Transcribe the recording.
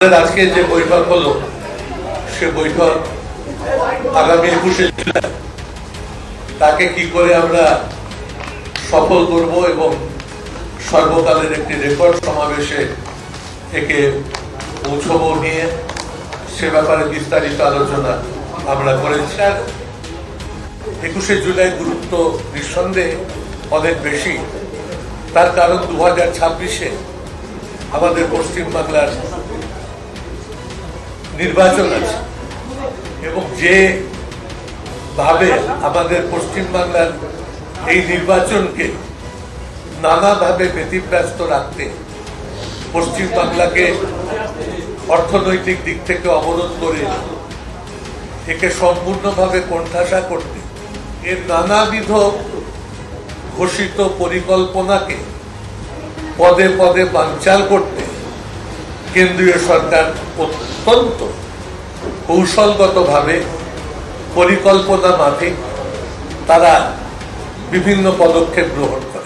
আজকে যে বৈঠক হলো, সে বৈঠক আগামী একুশে জুলাই। তাকে কি করে আমরা সফল করব এবং সর্বকালের একটি রেকর্ড সমাবেশে একে পৌঁছবো নিয়ে সে ব্যাপারে বিস্তারিত আলোচনা আমরা করেছি। আর একুশে জুলাই গুরুত্ব নিঃসন্দেহে অনেক বেশি। তার কারণ দু হাজার ছাব্বিশে আমাদের পশ্চিমবাংলার নির্বাচন আছে। এবং যে ভাবে আমাদের পশ্চিমবাংলার এই নির্বাচনকে নানাভাবে ব্যতিব্যস্ত রাখতে পশ্চিমবাংলাকে অর্থনৈতিক দিক থেকে অবরোধ করে একে সম্পূর্ণভাবে কোণঠাসা করতে এর নানাবিধ ঘোষিত পরিকল্পনাকে পদে পদে বানচাল করতে কেন্দ্রীয় সরকার অত্যন্ত কৌশলগতভাবে পরিকল্পনা মাফিক তারা বিভিন্ন পদক্ষেপ গ্রহণ করে।